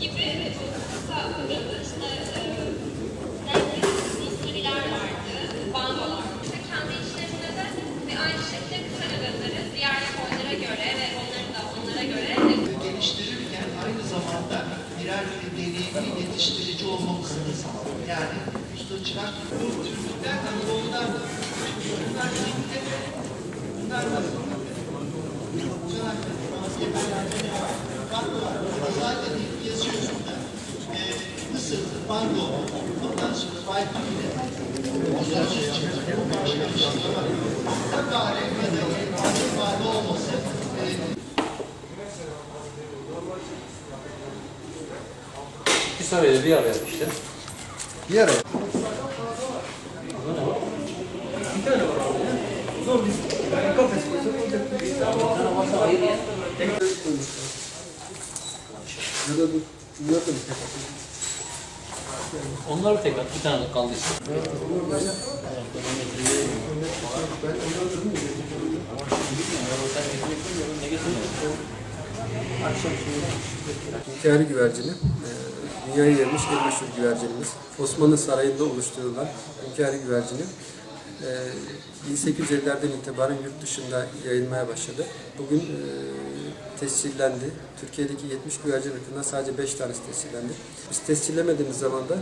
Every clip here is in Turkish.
gibi kısa. İşte e, renkli müşteriler vardı, bandolar. İşte kendi içlerinde de ve aynı şekilde kısa nöbetleri diğer boylara göre ve onların da onlara göre geliştirirken aynı zamanda birer deneyimli yetiştirici olmamızı sağlıyor. Yani ustaçılar bu türlükler hani onlar da bunlar renkli bunlar da Zaten yazıyorsun da e, Mısır, Bando, ondan sonra Baykan ile ondan sonra çıkıyor. Başka bir şey var. Takare ya da ifade olması e, Bir saniye bir araya işte. Bir ara. Ya da bu bunlar da mı tek atıyor? Onlar tekrar bir tane kaldı işte. Ben onları dedim ya. Hikari güvercini, e, dünyaya gelmiş en meşhur güvercinimiz. Osmanlı Sarayı'nda oluşturulan hikari güvercini. E, 1850'lerden itibaren yurt dışında yayılmaya başladı. Bugün e, tescillendi. Türkiye'deki 70 güvercin ırkından sadece 5 tanesi tescillendi. Biz tescillemediğimiz zaman da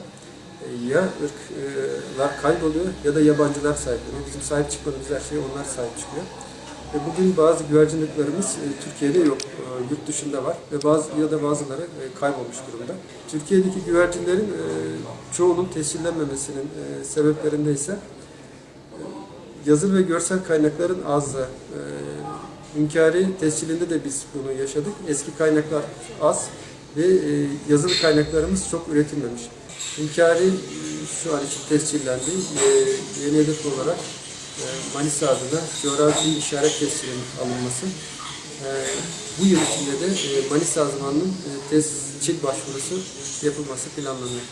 e, ya ırklar kayboluyor ya da yabancılar sahipleniyor. Bizim sahip çıkmadığımız her şeye onlar sahip çıkıyor. Ve bugün bazı güvercin ırklarımız e, Türkiye'de yok, e, yurt dışında var ve bazı ya da bazıları e, kaybolmuş durumda. Türkiye'deki güvercinlerin e, çoğunun tescillenmemesinin e, sebeplerinde ise e, yazılı ve görsel kaynakların azlığı. E, Hünkari tescilinde de biz bunu yaşadık. Eski kaynaklar az ve e, yazılı kaynaklarımız çok üretilmemiş. Hünkari e, şu an için tescillendi. E, yeni hedef olarak e, Manisa adına coğrafi işaret tescilinin alınması. E, bu yıl içinde de e, Manisa Azmanı'nın e, tescil başvurusu yapılması planlanıyor.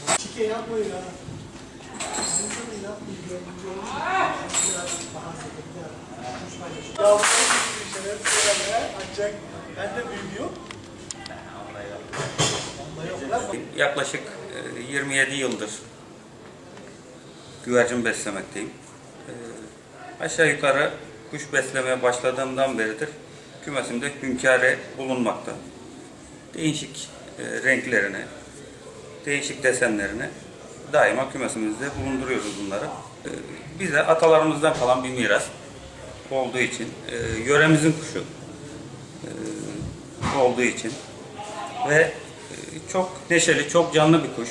Yaklaşık e, 27 yıldır güvercin beslemekteyim. E, Aşağı yukarı kuş beslemeye başladığımdan beridir kümesimde hünkâre bulunmakta. Değişik e, renklerini, değişik desenlerini daima kümesimizde bulunduruyoruz bunları. E, Bize atalarımızdan kalan bir miras olduğu için, e, yöremizin kuşu e, olduğu için ve e, çok neşeli, çok canlı bir kuş.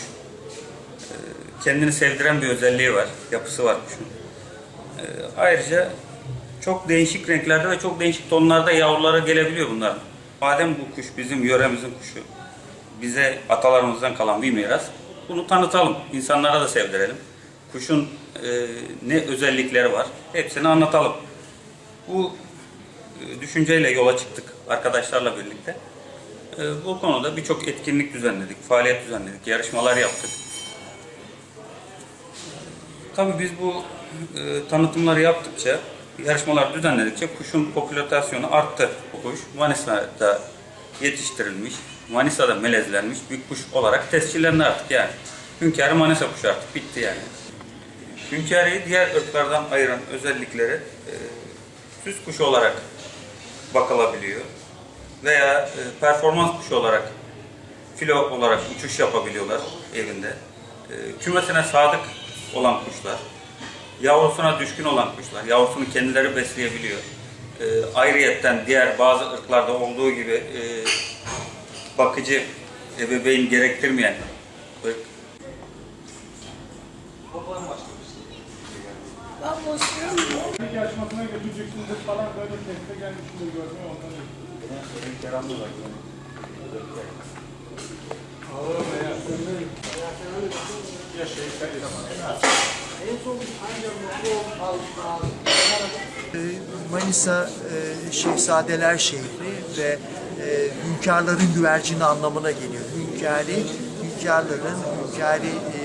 Kendini sevdiren bir özelliği var, yapısı var kuşun. Ayrıca çok değişik renklerde ve çok değişik tonlarda yavrulara gelebiliyor bunlar. Madem bu kuş bizim yöremizin kuşu, bize atalarımızdan kalan bir miras, bunu tanıtalım, insanlara da sevdirelim. Kuşun e, ne özellikleri var, hepsini anlatalım. Bu e, düşünceyle yola çıktık arkadaşlarla birlikte. E, Bu konuda birçok etkinlik düzenledik, faaliyet düzenledik, yarışmalar yaptık. Tabii biz bu e, tanıtımları yaptıkça, yarışmalar düzenledikçe kuşun popülasyonu arttı. Bu kuş Manisa'da yetiştirilmiş, Manisa'da melezlenmiş bir kuş olarak tescillendi artık yani. Hünkârı Manisa kuşu artık bitti yani. Hünkârı'yı diğer ırklardan ayıran özellikleri e, süs kuşu olarak bakılabiliyor veya e, performans kuşu olarak filo olarak uçuş yapabiliyorlar evinde. E, kümesine sadık olan kuşlar, yavrusuna düşkün olan kuşlar, yavrusunu kendileri besleyebiliyor. E, ayrıyetten diğer bazı ırklarda olduğu gibi e, bakıcı ebeveyn gerektirmeyen. Irk Bir yarışmasına götüreceksindir falan böyle teste gelmişimdir görmeye ondan Manisa e, Şehzadeler şehri ve e, hünkârların güvercini anlamına geliyor. Hünkâri, hünkârların, hünkâri, e,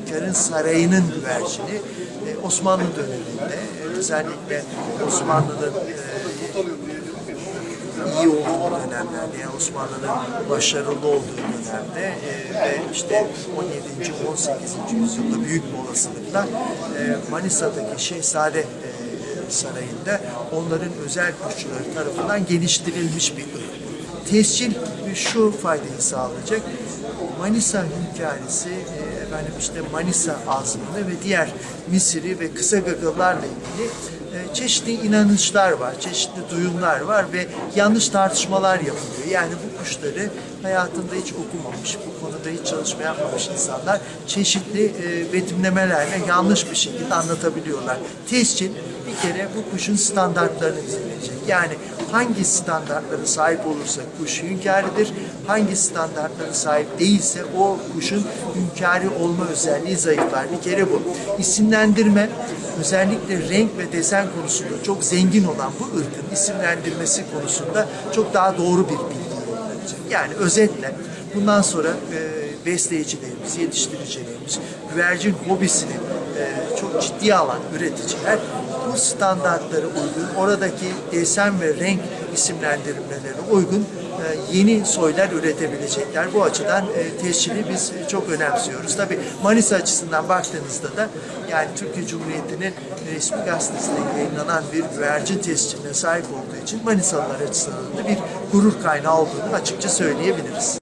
hünkârın sarayının güvercini e, Osmanlı döneminde e, özellikle Osmanlı'nın e, iyi olduğu dönemlerde, yani Osmanlı'nın başarılı olduğu dönemde e, ve işte 17. 18. yüzyılda büyük bir olasılıkla e, Manisa'daki Şehzade e, Sarayı'nda onların özel kuşçuları tarafından geliştirilmiş bir ırk. Tescil şu faydayı sağlayacak. Manisa e, efendim işte Manisa azmını ve diğer Misiri ve kısa gagalarla ilgili e, çeşitli inanışlar var, çeşitli duyumlar var ve yanlış tartışmalar yapılıyor. Yani bu kuşları hayatında hiç okumamış, bu konuda hiç çalışma yapmamış insanlar çeşitli e, betimlemelerle yanlış bir şekilde anlatabiliyorlar. Tescil bir kere bu kuşun standartlarını belirleyecek. Yani hangi standartlara sahip olursa kuş hünkâridir, hangi standartlara sahip değilse o kuşun hünkâri olma özelliği zayıflar. Bir kere bu. İsimlendirme özellikle renk ve desen konusunda çok zengin olan bu ırkın isimlendirmesi konusunda çok daha doğru bir bilgi yollanacak. Yani özetle bundan sonra e, besleyicilerimiz, yetiştiricilerimiz, güvercin hobisini e, çok ciddiye alan üreticiler bu standartlara uygun, oradaki desen ve renk isimlendirmelerine uygun e, yeni soylar üretebilecekler. Bu açıdan e, tescili biz çok önemsiyoruz. Tabii Manisa açısından baktığınızda da yani Türkiye Cumhuriyeti'nin resmi gazetesinde yayınlanan bir güvercin tesciline sahip olduğu için Manisalılar açısından da bir gurur kaynağı olduğunu açıkça söyleyebiliriz.